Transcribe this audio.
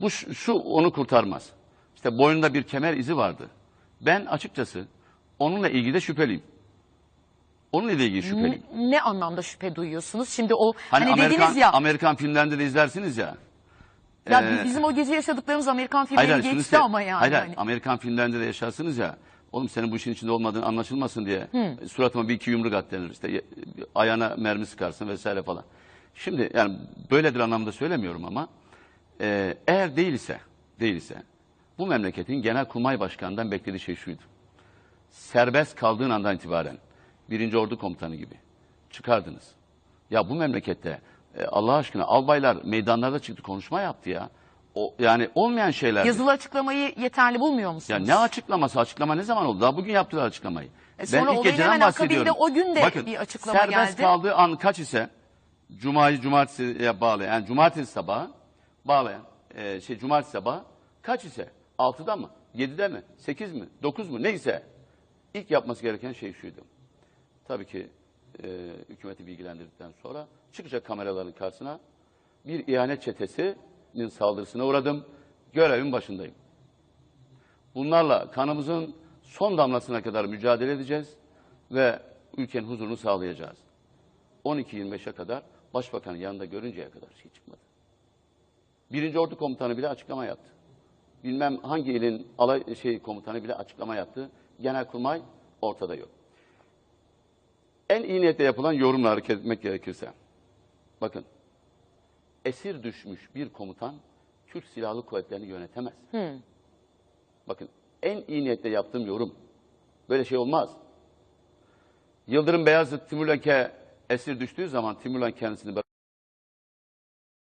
Bu şu onu kurtarmaz. İşte boynunda bir kemer izi vardı. Ben açıkçası onunla ilgili de şüpheliyim. Onunla ilgili şüpheliyim. Ne anlamda şüphe duyuyorsunuz? Şimdi o Hani, hani, Amerikan, dediniz ya, Amerikan filmlerinde de izlersiniz ya. ya Ee, bizim o gece yaşadıklarımız Amerikan filmleri hayır, geçti söyle- ama yani. Hayır, hayır, hani. Amerikan filmlerinde de yaşarsınız ya. Oğlum senin bu işin içinde olmadığın anlaşılmasın diye suratıma bir iki yumruk at denir. İşte ayağına mermi sıkarsın vesaire falan. Şimdi yani böyledir anlamda söylemiyorum ama e, eğer değilse, değilse bu memleketin genel kurmay başkanından beklediği şey şuydu. Serbest kaldığın andan itibaren birinci ordu komutanı gibi çıkardınız. Ya bu memlekette e, Allah aşkına albaylar meydanlarda çıktı konuşma yaptı ya. O, yani olmayan şeyler. Yazılı açıklamayı yeterli bulmuyor musunuz? Ya ne açıklaması? Açıklama ne zaman oldu? Daha bugün yaptılar açıklamayı. E sonra olayın hemen akabinde o gün de bir açıklama serbest geldi. kaldığı an kaç ise Cuma'yı cumartesiye bağlayan, yani cumartesi sabahı bağlayan, e, şey cumartesi sabahı kaç ise? 6'da mı? 7'de mi? 8 mi? 9 mu? Neyse. İlk yapması gereken şey şuydu. Tabii ki e, hükümeti bilgilendirdikten sonra çıkacak kameraların karşısına bir ihanet çetesinin saldırısına uğradım. Görevin başındayım. Bunlarla kanımızın son damlasına kadar mücadele edeceğiz ve ülkenin huzurunu sağlayacağız. 12-25'e kadar başbakanın yanında görünceye kadar şey çıkmadı. Birinci Ordu Komutanı bile açıklama yaptı. Bilmem hangi ilin alay şey komutanı bile açıklama yaptı. Genelkurmay ortada yok. En iyi niyetle yapılan yorumla hareket etmek gerekirse. Bakın, esir düşmüş bir komutan Türk Silahlı Kuvvetleri'ni yönetemez. Bakın, en iyi niyetle yaptığım yorum. Böyle şey olmaz. Yıldırım Beyazıt Timurlenk'e esir düştüğü zaman Timurlenk kendisini